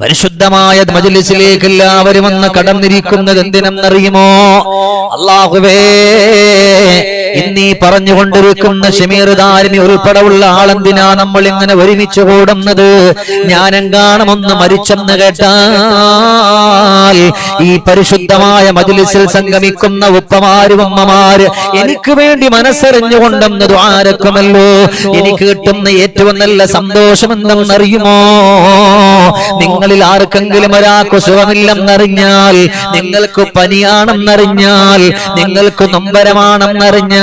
പരിശുദ്ധമായ മജലിസിലേക്ക് എല്ലാവരും വന്ന് കടന്നിരിക്കുന്നത് എന്തിനെന്നറിയുമോ? അള്ളാഹുവേ ഇന്നീ പറഞ്ഞുകൊണ്ടിരിക്കുന്ന ഷമീർദാരിനി ഉൾപ്പെടെയുള്ള ആളെന്തിനാ നമ്മൾ ഇങ്ങനെ ഒരുമിച്ച് കൂടുന്നത്? ഞാനെങ്കാണമൊന്ന് മരിച്ചെന്ന് കേട്ടാൽ ഈ പരിശുദ്ധമായ മജുലിസിൽ സംഗമിക്കുന്ന ഉപ്പമാരും അമ്മമാര് എനിക്ക് വേണ്ടി മനസ്സറിഞ്ഞുകൊണ്ടെന്ന് ദ്വാരക്കുമല്ലോ. എനിക്ക് കിട്ടുന്ന ഏറ്റവും നല്ല സന്തോഷം എന്തെന്നറിയുമോ? നിങ്ങളിൽ ആർക്കെങ്കിലും ഒരാൾക്ക് സുഖമില്ലെന്നറിഞ്ഞാൽ നിങ്ങൾക്ക് പനിയാണെന്നറിഞ്ഞാൽ നിങ്ങൾക്ക് നൊമ്പരമാണെന്നറിഞ്ഞാൽ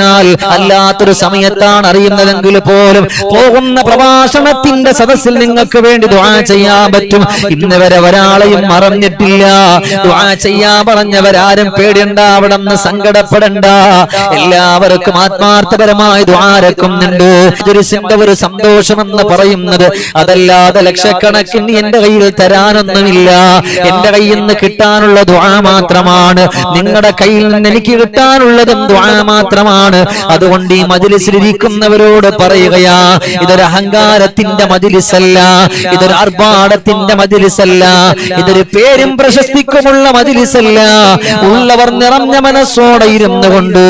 അല്ലാത്തൊരു സമയത്താണ് അറിയുന്നതെങ്കിൽ പോലും പോകുന്ന പ്രഭാഷണത്തിന്റെ സദസ്സിൽ നിങ്ങൾക്ക് വേണ്ടി ദ്വാ ചെയ്യാൻ പറ്റും. ഇന്ന് വരെ ഒരാളെയും മറന്നിട്ടില്ല. ദ്വാ ചെയ്യാൻ പറഞ്ഞവരാരും പേടിയണ്ട അവിടെ നിന്ന് സങ്കടപ്പെടണ്ട. എല്ലാവർക്കും ആത്മാർത്ഥപരമായി ദ്വാരക്കുന്നുണ്ട് ദുരിസിന്റെ ഒരു സന്തോഷമെന്ന് പറയുന്നത് അതല്ലാതെ ലക്ഷക്കണക്കിന് എന്റെ കയ്യിൽ തരാനൊന്നുമില്ല. എന്റെ കയ്യിൽ നിന്ന് കിട്ടാനുള്ള ദ്വാ മാത്രമാണ്. നിങ്ങളുടെ കയ്യിൽ നിന്ന് എനിക്ക് കിട്ടാനുള്ളതും ദ്വാ മാത്രമാണ്. അതുകൊണ്ട് ഈ മജിലിസിലിരിക്കുന്നവരോട് പറയുകയാ ഇതൊരു അഹങ്കാരത്തിന്റെ മജിലിസല്ല ഇതൊരു അർബാടത്തിന്റെ മജിലിസല്ല ഇതൊരു പേരും പ്രശസ്തിക്കുമുള്ള മജിലിസല്ല. ഉള്ളവർ നിറഞ്ഞ മനസ്സോടെ ഇരുന്നു കൊണ്ട്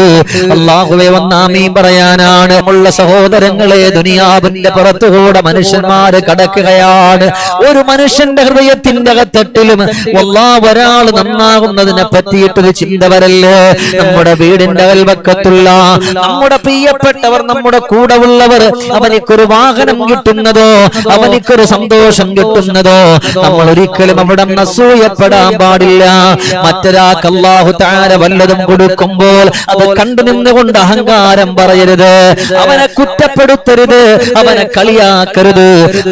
അള്ളാഹുവെ വന്നാമീ പറയാനാണ്. ഉള്ള സഹോദരങ്ങളെ ദുനിയാവിന്റെ പുറത്തുകൂടെ മനുഷ്യന്മാര് കടക്കുകയാണ്. ഒരു മനുഷ്യന്റെ ഹൃദയത്തിന്റെ അകത്തട്ടിലും ഒല്ലാ ഒരാൾ നന്നാകുന്നതിനെ പറ്റിയിട്ടൊരു ചിന്ത വരല്ലേ? നമ്മുടെ വീടിന്റെ അയൽവക്കത്തുള്ള നമ്മുടെ പ്രിയപ്പെട്ടവർ നമ്മുടെ കൂടെ ഉള്ളവർ അവനിക്കൊരു വാഹനം കിട്ടുന്നതോ അവനിക്കൊരു സന്തോഷം കിട്ടുന്നതോ നമ്മൾ ഒരിക്കലും അവിടെ അസൂയപ്പെടാൻ പാടില്ല. മറ്റൊരാൾക്ക് അള്ളാഹു താര വല്ലതും കൊടുക്കുമ്പോൾ അത് കണ്ടു നിന്നുകൊണ്ട് അഹങ്കാരം പറയരുത്. അവനെ കുറ്റപ്പെടുത്തരുത് അവനെ കളിയാക്കരുത്.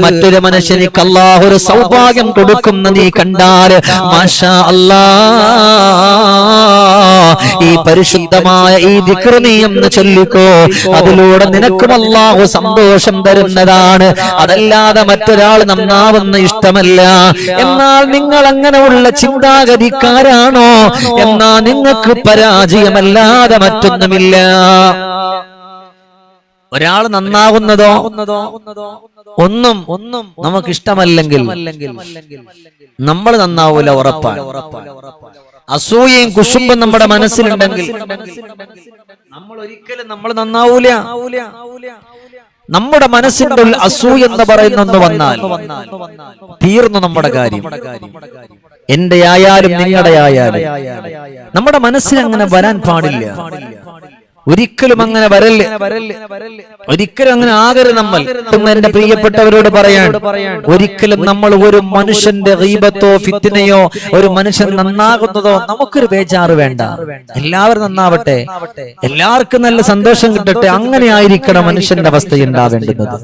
മറ്റൊരു മനുഷ്യനിക്ക് അള്ളാഹു ഒരു സൗഭാഗ്യം കൊടുക്കുന്ന നീ കണ്ടാൽ മാഷാ അല്ലാ ഈ പരിശുദ്ധമായ ഈ ദിക്ർ നീ എന്ന് ചൊല്ലിക്കോ. അതിലൂടെ നിനക്കും അള്ളാഹു സന്തോഷം തരുന്നതാണ്. അതല്ലാതെ മറ്റൊരാൾ നന്നാവുന്ന ഇഷ്ടമല്ല. എന്നാൽ നിങ്ങൾ അങ്ങനെയുള്ള ചിന്താഗതിക്കാരാണോ? എന്നാ നിങ്ങൾക്ക് പരാജയമല്ലാതെ മറ്റൊന്നുമില്ല. ഒരാൾ നന്നാകുന്നതോ ഒന്നും ഒന്നും നമുക്ക് ഇഷ്ടമല്ലെങ്കിൽ നമ്മൾ നന്നാവൂല ഉറപ്പാണ്. അസൂയയും കുശുമ്പും നമ്മുടെ മനസ്സിലുണ്ടെങ്കിൽ നമ്മൾ ഒരിക്കലും നമ്മൾ നന്നാവൂല. നമ്മുടെ മനസ്സിന്റെ ഉള്ളിൽ അസൂയ എന്ന് പറയുന്ന ഒന്ന് വന്നാൽ തീർന്നു നമ്മുടെ കാര്യം. എന്റെ ആയാലും നിങ്ങളുടെ ആയാലും നമ്മുടെ മനസ്സിൽ അങ്ങനെ വരാൻ പാടില്ല. ഒരിക്കലും അങ്ങനെ വരല്ലേ. ഒരിക്കലും അങ്ങനെ ആകരുത് നമ്മൾ. എന്റെ പ്രിയപ്പെട്ടവരോട് പറയാൻ ഒരിക്കലും നമ്മൾ ഒരു മനുഷ്യന്റെ ഗീബത്തോ ഫിത്തിനെയോ ഒരു മനുഷ്യൻ നന്നാകുന്നതോ നമുക്കൊരു ബേജാറ് വേണ്ട. എല്ലാവരും നന്നാവട്ടെ. എല്ലാവർക്കും നല്ല സന്തോഷം കിട്ടട്ടെ. അങ്ങനെ ആയിരിക്കണം മനുഷ്യന്റെ അവസ്ഥ ഉണ്ടാവേണ്ടുന്നത്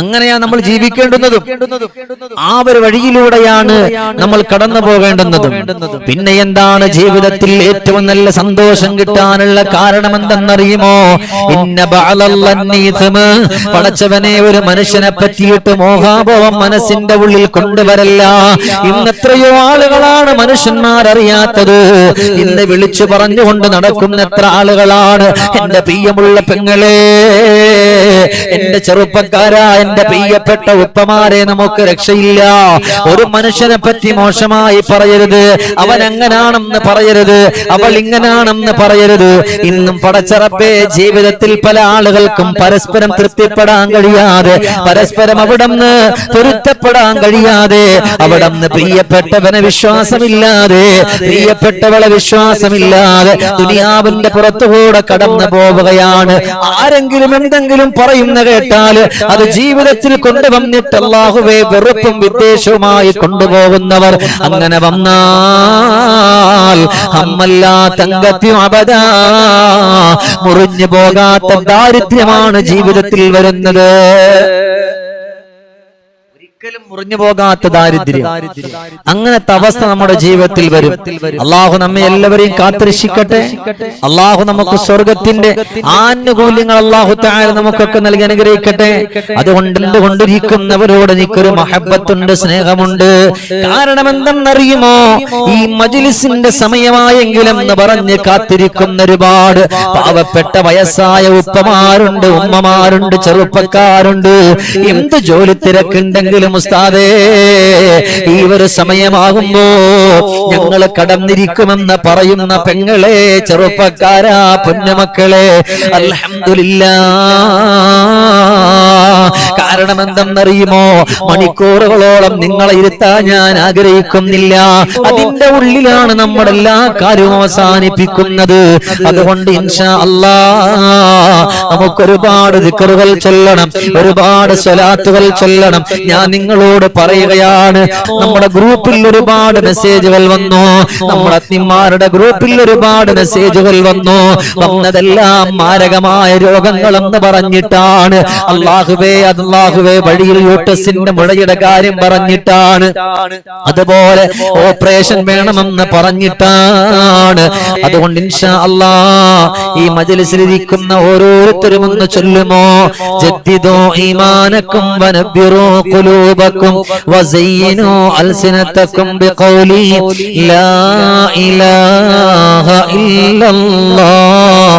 അങ്ങനെയാ നമ്മൾ ജീവിക്കേണ്ടുന്നതും. ആ ഒരു വഴിയിലൂടെയാണ് നമ്മൾ കടന്നു പോകേണ്ടുന്നതും. പിന്നെ എന്താണ് ജീവിതത്തിൽ ഏറ്റവും നല്ല സന്തോഷം കിട്ടാനുള്ള കാരണം എന്തെന്നറിയുമോ പടച്ചവനെ ഒരു മനുഷ്യനെ പറ്റിയിട്ട് മോഹാഭവം മനസ്സിന്റെ ഉള്ളിൽ കൊണ്ടുവരല്ല. ഇന്ന് എത്രയോ ആളുകളാണ് മനുഷ്യന്മാരറിയാത്തത്. ഇന്ന് വിളിച്ചു പറഞ്ഞുകൊണ്ട് നടക്കുന്ന എത്ര ആളുകളാണ്? എന്റെ പ്രിയമുള്ള പെങ്ങളെ എന്റെ ചെറുപ്പക്കാരാ എന്റെ പ്രിയപ്പെട്ട ഉപ്പമാരെ നമുക്ക് രക്ഷയില്ല. ഒരു മനുഷ്യനെ പറ്റി മോശമായി പറയരുത്. അവൻ അങ്ങനാണെന്ന് പറയരുത്. അവൾ ഇങ്ങനാണെന്ന് പറയരുത്. ഇന്നും പടച്ചറപ്പേ ജീവിതത്തിൽ പല ആളുകൾക്കും പരസ്പരം തൃപ്തിപ്പെടാൻ കഴിയാതെ പരസ്പരം അവിടംന്ന് പൊരുത്തപ്പെടാൻ കഴിയാതെ അവിടംന്ന് പ്രിയപ്പെട്ടവനെ വിശ്വാസമില്ലാതെ പ്രിയപ്പെട്ടവളെ വിശ്വാസമില്ലാതെ ദുനിയാവിന്റെ പുറത്തുകൂടെ കടന്നു പോവുകയാണ്. ആരെങ്കിലും എന്തെങ്കിലും പറയുന്ന കേട്ടാൽ അത് ജീവിതത്തിൽ കൊണ്ടുവന്നിട്ട് അള്ളാഹുവെ വെറുപ്പും വിദ്വേഷവുമായി കൊണ്ടുപോകുന്നവർ അങ്ങനെ വന്നാൽ അമ്മല്ലാ തങ്കത്യം മുറിഞ്ഞു പോകാത്ത ദാരിദ്ര്യമാണ് ജീവിതത്തിൽ വരുന്നത്. ഒരിക്കലും മുറിഞ്ഞു പോകാത്ത ദാരിദ്ര്യം. അങ്ങനത്തെ അവസ്ഥ നമ്മുടെ ജീവിതത്തിൽ വരും. അള്ളാഹു നമ്മെ എല്ലാവരെയും കാത്തിരക്ഷിക്കട്ടെ. അള്ളാഹു നമുക്ക് സ്വർഗത്തിന്റെ ആനുകൂല്യങ്ങൾ അള്ളാഹു താഴെ നമുക്കൊക്കെ നൽകി അനുഗ്രഹിക്കട്ടെ. അതുകൊണ്ട് കൊണ്ടിരിക്കുന്നവരോട് എനിക്കൊരു മഹബത്തുണ്ട് സ്നേഹമുണ്ട്. കാരണം എന്തെന്നറിയുമോ ഈ മജിലിസിന്റെ സമയമായെങ്കിലും എന്ന് പറഞ്ഞ് കാത്തിരിക്കുന്ന ഒരുപാട് പാവപ്പെട്ട വയസ്സായ ഉപ്പമാരുണ്ട് ഉമ്മമാരുണ്ട് ചെറുപ്പക്കാരുണ്ട്. എന്ത് ജോലി തിരക്കുണ്ടെങ്കിലും ഉസ്താദേ ഈ ഒരു സമയമാകുമ്പോ ഞങ്ങൾ കടന്നിരിക്കുമെന്ന് പറയുന്ന പെങ്ങളെ ചെറുപ്പക്കാരാ പൊന്നമക്കളെ അൽഹംദുലില്ല. കാരണം എന്തെന്നറിയുമോ മണിക്കൂറുകളോളം നിങ്ങളെ ഇരുത്താൻ ഞാൻ ആഗ്രഹിക്കുന്നില്ല. അതിന്റെ ഉള്ളിലാണ് നമ്മുടെ എല്ലാ കാര്യവും അവസാനിപ്പിക്കുന്നത്. അതുകൊണ്ട് ഇൻഷാ നമുക്കൊരുപാട് ദിക്കറുകൾ ചൊല്ലണം ഒരുപാട് സ്വലാത്തുകൾ ചൊല്ലണം. ഞാൻ നിങ്ങളോട് പറയുകയാണ് നമ്മുടെ ഗ്രൂപ്പിൽ ഒരുപാട് മെസ്സേജുകൾ വന്നു. നമ്മുടെ അഗ്നിമാരുടെ ഗ്രൂപ്പിൽ ഒരുപാട് മെസ്സേജുകൾ വന്നു. വന്നതെല്ലാം മാരകമായ രോഗങ്ങളെന്ന് പറഞ്ഞിട്ടാണ്. അള്ളാഹുവേ അള്ളാഹുവേ വഴിയിൽ യൂട്ടസിന്റെ മുഴയുടെ കാര്യം പറഞ്ഞിട്ടാണ്. അതുപോലെ ഓപ്പറേഷൻ വേണമെന്ന് പറഞ്ഞിട്ടാണ്. അതുകൊണ്ട് ഇൻഷാ അല്ലാ ഈ മജലിസിലിരിക്കുന്ന ഓരോരുത്തരും ഒന്ന് ചൊല്ലുമോ? ജദ്ദിദോ ഈമാനക്കും വനബ്ബിറോ ഖുലൂബക്കും വസയ്യിനോ അൽസിനത്തക്കും ബിഖൗലി ലാ ഇലാഹ ഇല്ലല്ലാഹ്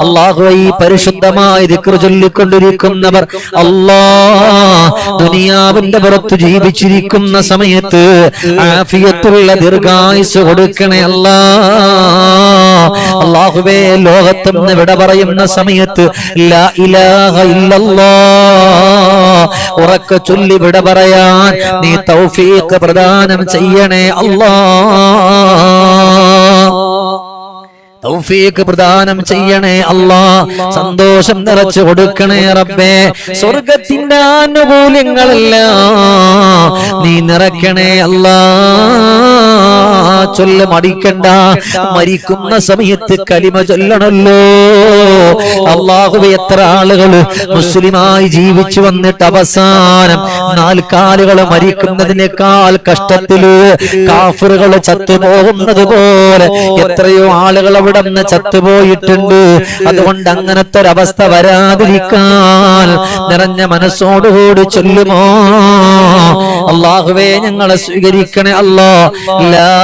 അള്ളാഹു ഈ പരിശുദ്ധമായ ദിക്ർ ചൊല്ലിക്കൊണ്ടിരിക്കുന്നവർ അല്ലാ ദുനിയാവിന്റെ പുറത്ത് ജീവിച്ചിരിക്കുന്ന സമയത്ത് ആഫിയത്തുള്ള ദീർഘായുസ് കൊടുക്കണേ അല്ലാ അള്ളാഹുവേ ലോകത്തുനിന്ന് വിട പറയുന്ന സമയത്ത് ഉറക്ക ചൊല്ലി വിട പറയാൻ നീ തൗഫീഖ് പ്രദാനം ചെയ്യണേ അല്ലാ തൗഫീഖ് പ്രദാനം ചെയ്യണേ അല്ലാ. സന്തോഷം നിറച്ചു കൊടുക്കണേ റബ്ബേ. സ്വർഗത്തിന്റെ ആനുകൂല്യങ്ങളെല്ലാം നീ നിറയ്ക്കണേ അല്ലാ. ചൊല്ല മടിക്കണ്ട. മരിക്കുന്ന സമയത്ത് കലിമ ചൊല്ലണല്ലോ. അള്ളാഹുവെ എത്ര ആളുകൾ മുസ്ലിമായി ജീവിച്ചു വന്നിട്ട് അവസാനം നാൽക്കാലുകൾ മരിക്കുന്നതിനേക്കാൾ കഷ്ടത്തിൽ കാഫറുകൾ ചത്തുപോകുന്നത് പോലെ എത്രയോ ആളുകൾ അവിടെ നിന്ന് ചത്തുപോയിട്ടുണ്ട്. അതുകൊണ്ട് അങ്ങനത്തെ ഒരവസ്ഥ വരാതിരിക്കാൻ നിറഞ്ഞ മനസ്സോടുകൂടി ചൊല്ലുമോ? അള്ളാഹുവേ ഞങ്ങളെ സ്വീകരിക്കണേ അല്ലോ. ലാ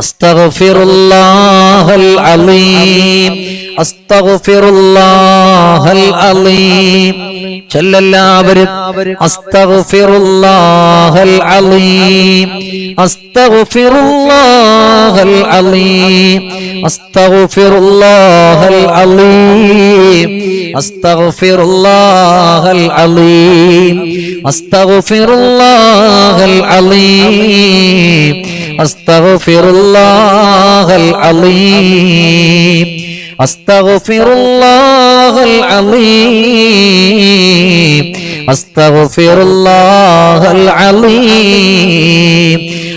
أستغفر الله العظيم أستغفر الله العظيم ചെല്ലെല്ലാവരും അസ്തഗ്ഫിറുല്ലാഹൽ അലീം. അസ്തഗ്ഫിറുല്ലാഹൽ അലീം. അസ്തഗ്ഫിറുല്ലാഹൽ അലീം. അസ്തഗ്ഫിറുല്ലാഹൽ അലീം. അസ്തഗ്ഫിറുല്ലാഹൽ അലീം. അസ്തഗ്ഫിറുല്ലാഹൽ അലീം. അസ്തഗ്ഫിറുല്ലാഹൽ അലീം. അസ്തഗ്ഫിറുല്ലാഹൽ അലീം.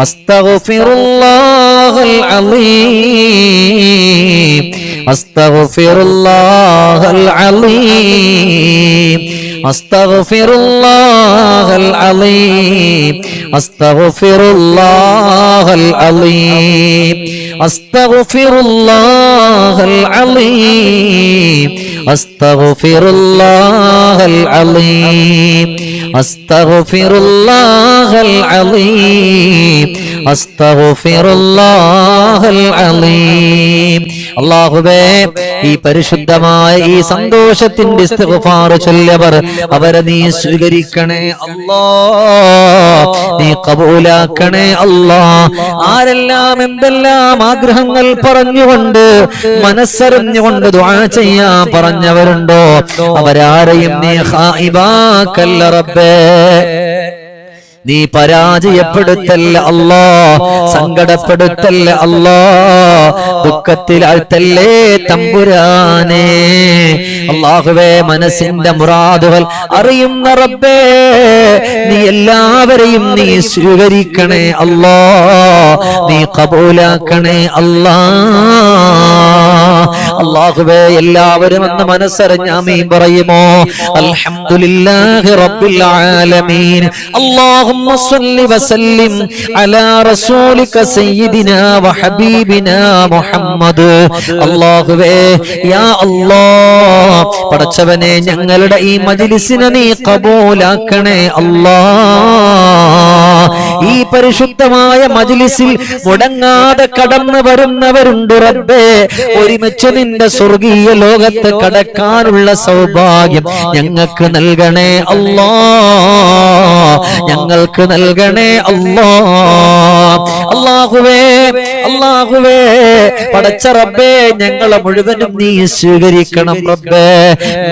അസ്തഗ്ഫിറുല്ലാഹൽ അലീം. അസ്തഗ്ഫിറുല്ലാഹൽ അലീം. അസ്തഗ്ഫിറുല്ലാഹൽ അലീം. അസ്തഗ്ഫിറുല്ലാഹൽ അലീം. അസ്തഗ്ഫിറുല്ലാഹൽ അലീം. അസ്തഗ്ഫിറുല്ലാഹൽ അലീം. أستغفر الله العظيم أستغفر الله العظيم أستغفر الله العظيم أستغفر الله العظيم أستغفر الله العظيم أستغفر الله العظيم അള്ളാഹുവേ ഈ പരിശുദ്ധമായ ഈ സന്തോഷത്തിന്റെ ഇസ്തിഗ്ഫാർ ചൊല്ലിയവർ അവരെ നീ സ്വീകരിക്കണേ അല്ലാ നീ കബൂലാക്കണേ അല്ലാ ആരെല്ലാം എന്തെല്ലാം ആഗ്രഹങ്ങൾ പറഞ്ഞുകൊണ്ട് മനസ്സറിഞ്ഞുകൊണ്ട് ദുആ ചെയ്യാൻ പറഞ്ഞവരുണ്ടോ അവരാരെയും നീ ഹായിബാക്കല്ല റബ്ബേ നീ പരാജയപ്പെടുത്തല്ല അല്ലാ സങ്കടപ്പെടുത്തല്ല അല്ലാ ദുഃഖത്തിലാഴ്ത്തല്ലേ തമ്പുരാനെ? അള്ളാഹുവേ മനസ്സിന്റെ മുറാദുകൾ അറിയുന്ന റബ്ബേ നീ എല്ലാവരെയും നീ സ്വീകരിക്കണേ അല്ലാ നീ കബൂലാക്കണേ അല്ലാ. അള്ളാഹുവേ എല്ലാവരും എന്ന് മനസ്സറിഞ്ഞ ആമീൻ പറയുമോ? അൽഹംദുലില്ലാഹി റബ്ബിൽ ആലമീൻ. അല്ലാഹുമ്മ വസല്ലിം അലാ റസൂലിക സയ്യിദിനാ മുഹമ്മദ്. അല്ലാഹുവേ യാ അല്ലാഹ് പടച്ചവനെ ഞങ്ങളുടെ ഈ മജ്ലിസിനെ നീ കബൂലാക്കണേ അല്ലാ ഈ പരിശുദ്ധമായ മജിലിസിൽ മുടങ്ങാതെ കടന്നു വരുന്നവരുണ്ട് റബ്ബേ. ഒരുമിച്ച് നിന്റെ സ്വർഗീയ ലോകത്ത് കടക്കാനുള്ള സൗഭാഗ്യം ഞങ്ങൾക്ക് നൽകണേ അല്ലാ. ഞങ്ങൾക്ക് നൽകണേ അല്ലാ. അല്ലാഹുവേ അള്ളാഹുവേ പടച്ച റബ്ബേ ഞങ്ങളെ മുഴുവനും നീ സ്വീകരിക്കണം റബ്ബേ.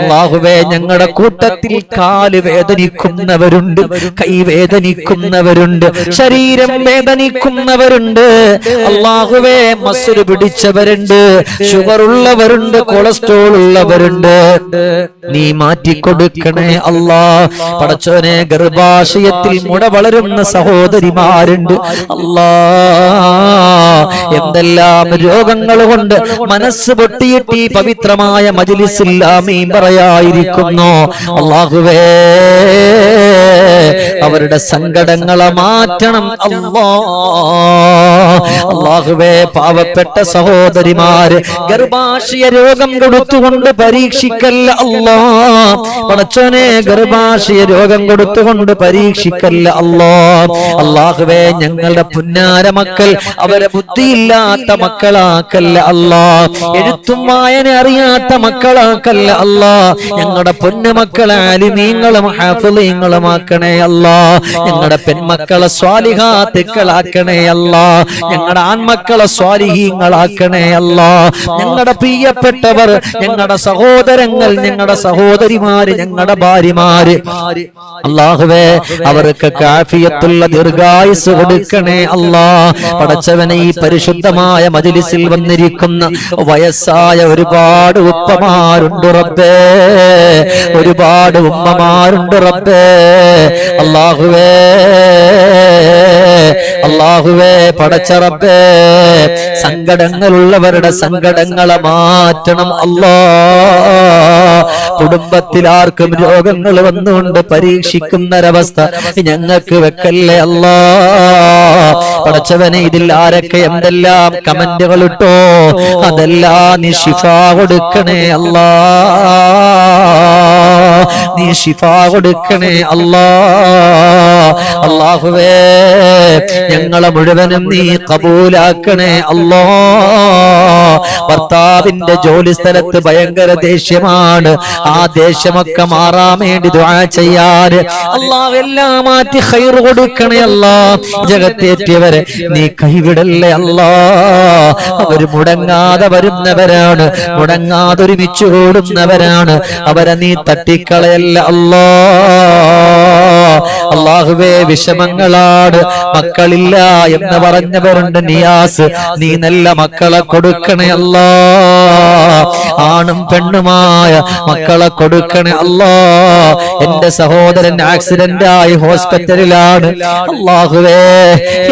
അള്ളാഹുവേ ഞങ്ങളുടെ കൂട്ടത്തിൽ കാൽ വേദനിക്കുന്നവരുണ്ട് കൈ വേദനിക്കുന്നവരുണ്ട് ശരീരം വേദനിക്കുന്നവരുണ്ട്. അള്ളാഹുവേ മസുര് പിടിച്ചവരുണ്ട് ഷുഗർ ഉള്ളവരുണ്ട് കൊളസ്ട്രോൾ ഉള്ളവരുണ്ട്. നീ മാറ്റിക്കൊടുക്കണേ അല്ലാ പടച്ചോനെ ഗർഭാശയത്തിൽ മുട വളരുന്ന സഹോദരിമാരുണ്ട്. അല്ലാ എന്തെല്ലാം രോഗങ്ങൾ കൊണ്ട് മനസ്സ് പൊട്ടിയിട്ട് ഈ പവിത്രമായ മജിലിസില്ലാമീ പറയായിരിക്കുന്നു അള്ളാഹുവേ അവരുടെ സങ്കടങ്ങളെ മാറ്റണം. അള്ളാഹുവേ പാവപ്പെട്ട സഹോദരിമാര് ഗർഭാശയ രോഗം കൊടുത്തുകൊണ്ട് പരീക്ഷിക്കല്ല. അല്ലോ. പടച്ചോനെ ഗർഭാശയ രോഗം കൊടുത്തുകൊണ്ട് പരീക്ഷിക്കല്ല. അല്ലോ. അള്ളാഹുവേ ഞങ്ങളുടെ പുന്നാര മക്കൾ അവരെ ബുദ്ധിയില്ലാത്ത മക്കളാക്കല്ല. അല്ലാ. എഴുത്തും വായന അറിയാത്ത മക്കളാക്കല്ല. അല്ലാ. ഞങ്ങളുടെ പൊന്നു മക്കളെ അലിമീങ്ങളും ഹാഫിളീങ്ങളുമാക്കണേ. അല്ലാ. ഞങ്ങളുടെ പെൺമക്കളെ സ്വാലിഹാത്തുക്കളാക്കണേ അല്ല. ഞങ്ങളുടെ ആൺമക്കളെ സ്വാലിഹീങ്ങളാക്കണേ അല്ല. ഞങ്ങളുടെ പ്രിയപ്പെട്ടവർ ഞങ്ങളുടെ സഹോദരങ്ങൾ ഞങ്ങളുടെ സഹോദരിമാര് ഞങ്ങളുടെ ഭാര്യമാര്. അള്ളാഹുവേ അവർക്ക് കാഫിയത്തുള്ള ദീർഘായുസ് കൊടുക്കണേ അല്ലാ. പടച്ചവനെ ഈ പരിശുദ്ധമായ മജിലിസിൽ വന്നിരിക്കുന്ന വയസ്സായ ഒരുപാട് ഉപ്പമാരുണ്ട് റബ്ബേ. ഒരുപാട് ഉമ്മമാരുണ്ട് റബ്ബേ. അള്ളാഹുവേ അള്ളാഹുവേ പടച്ച റബ്ബേ സങ്കടങ്ങളുള്ളവരുടെ സങ്കടങ്ങളെ മാറ്റണം അല്ലാ. കുടുംബത്തിൽ ആർക്കും രോഗങ്ങൾ വന്നുകൊണ്ട് പരീക്ഷിക്കുന്നൊരവസ്ഥ ഞങ്ങൾക്ക് വെക്കല്ലേ അല്ലാ. പടച്ചവനെ ഇതിൽ ആരൊക്കെ എന്തെല്ലാം കമന്റുകൾ ഇട്ടോ അതെല്ലാം നീ കൊടുക്കണേ അല്ലാ. നീ ശിഫ കൊടുക്കണേ അല്ലാ. അള്ളാഹുവേ ഞങ്ങളെ മുഴുവനും നീ കബൂലാക്കണേ അല്ലോ. ഭർത്താവിന്റെ ജോലി സ്ഥലത്ത് ഭയങ്കര ദേഷ്യമാണ്. ആ ദേഷ്യമൊക്കെ മാറാൻ വേണ്ടി ചെയ്യാറ് അള്ളാഹ് എല്ലാം മാറ്റി ഹൈർ കൊടുക്കണേ അല്ലാ. ജഗത്തേറ്റിയവരെ നീ കൈവിടല്ലേ അല്ലാ. അവർ മുടങ്ങാതെ വരുന്നവരാണ്. മുടങ്ങാതെ ഒരുമിച്ച് കൂടുന്നവരാണ് അവരെ നീ തട്ടിക്കളയല്ല അല്ലാ. അള്ളാഹുവേ വിഷമങ്ങളാണ് മക്കളില്ല എന്ന് പറഞ്ഞവരുണ്ട് നിയാസ്. നീ നല്ല മക്കളെ കൊടുക്കണേ അല്ലോ. ആണും പെണ്ണുമായ മക്കളെ കൊടുക്കണേ അല്ലോ. എന്റെ സഹോദരൻ ആക്സിഡന്റ് ആയി ഹോസ്പിറ്റലിലാണ്. അള്ളാഹുവേ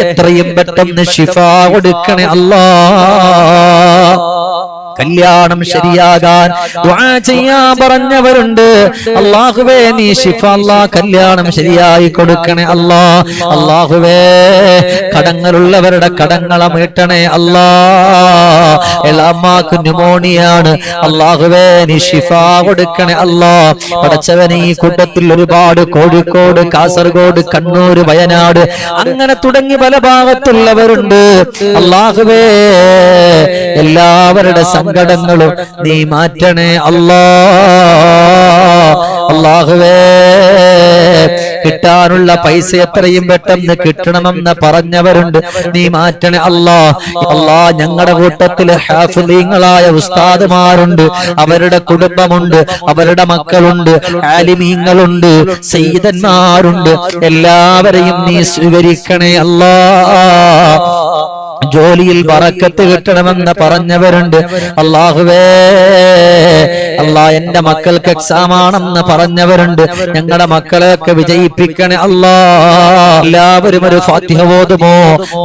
എത്രയും പെട്ടെന്ന് ഷിഫ കൊടുക്കണേ അല്ലാ. കല്യാണം ശരിയാകാൻ ദുആ ചെയ്യാൻ പറഞ്ഞവരുണ്ട്. അള്ളാഹുവേ നീ ഷിഫ അല്ലാ കല്യാണം ശരിയായി കൊടുക്കണേ അല്ലാ അള്ളാഹുവേ കടങ്ങളുള്ളവരുടെ കടങ്ങളെ മീട്ടണേ അല്ലാ എളാമാക്ക് ന്യൂമോണിയാണ്. അള്ളാഹുവേ നീ ഷിഫ കൊടുക്കണേ അല്ലാ പടച്ചവനെ ഈ കൂട്ടത്തിൽ ഒരുപാട് കോഴിക്കോട് കാസർഗോഡ് കണ്ണൂർ വയനാട് അങ്ങനെ തുടങ്ങി പല ഭാഗത്തുള്ളവരുണ്ട്. അള്ളാഹുവേ എല്ലാവരുടെ സങ്കടങ്ങളും നീ മാറ്റണേ അല്ലാ. അള്ളാഹുവേ കിട്ടാനുള്ള പൈസ എത്രയും പെട്ടെന്ന് കിട്ടണമെന്ന് പറഞ്ഞവരുണ്ട്. നീ മാറ്റണേ അല്ലാ. അല്ലാ. ഞങ്ങളുടെ കൂട്ടത്തിൽ ഹാഫുലീങ്ങളായ ഉസ്താദുമാരുണ്ട്. അവരുടെ കുടുംബമുണ്ട്. അവരുടെ മക്കളുണ്ട്. ആലിമീങ്ങളുണ്ട്. സയ്യിദന്മാരുണ്ട്. എല്ലാവരെയും നീ സ്വീകരിക്കണേ അല്ലാ. ജോലിയിൽ ബറക്കത്ത് കിട്ടണമെന്ന് പറഞ്ഞവരുണ്ട്. അള്ളാഹുവേ അല്ലാ എന്റെ മക്കൾക്ക് എക്സാം ആണെന്ന് പറഞ്ഞവരുണ്ട്. ഞങ്ങളുടെ മക്കളെയൊക്കെ വിജയിപ്പിക്കണേ അല്ലാ എല്ലാവരും ഒരു ഫാത്തിഹ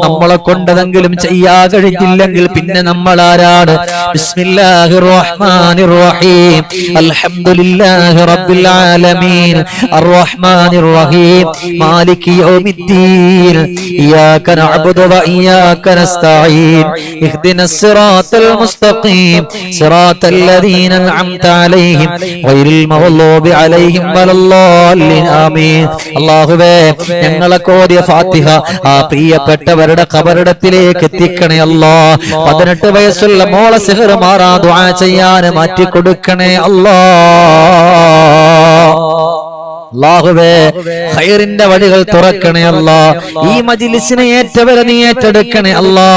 നമ്മളെ കൊണ്ടതെങ്കിലും ചെയ്യാ കഴിഞ്ഞില്ലെങ്കിൽ പിന്നെ നമ്മൾ ആരാണ് മാലികി യൗമിദ്ദീൻ. ഇയ്യാക നഅബുദു വഇയ്യാക നസ്തഈൻ ഇഹ്ദിന الصراط المستقيم صراط الذين أنعمت عليهم غير المغضوب عليهم ولا الضالين آمين അള്ളാഹുവേ ഞങ്ങളെ കോരിയ ഫാത്തിഹ ആ പ്രിയപ്പെട്ടവരുടെ കബറിടത്തിലേക്ക് എത്തിക്കണേ അല്ലാ പതിനെട്ട് വയസ്സുള്ള മോളെ സിഹർ മാറാ ദുആ ചെയ്യാൻ മാറ്റി കൊടുക്കണേ അല്ലാ അള്ളാഹുവേ ഖൈറിന്റെ വഴികൾ തുറക്കണേ അല്ലാ ഈ മജിലിസിനെ ഏറ്റവരെ നീ ഏറ്റെടുക്കണേ അല്ലാ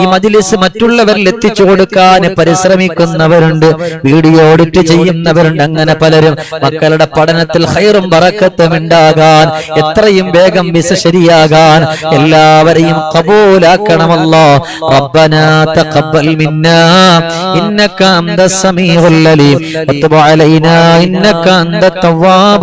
ഈ മജിലിസ് മറ്റുള്ളവരിൽ എത്തിച്ചു കൊടുക്കാൻ പരിശ്രമിക്കുന്നവരുണ്ട് വീഡിയോ ഓഡിറ്റ് ചെയ്യുന്നവരുണ്ട് അങ്ങനെ പലരും മക്കളുടെ പഠനത്തിൽ ഖൈറും ബറക്കത്തും ഉണ്ടാകാൻ എത്രയും വേഗം വിസ ശരിയാകാൻ എല്ലാവരെയും കബൂലാക്കണമല്ലോ ربنا تقبل منا إنك أنت السميع العليم وتب علينا إنك أنت التواب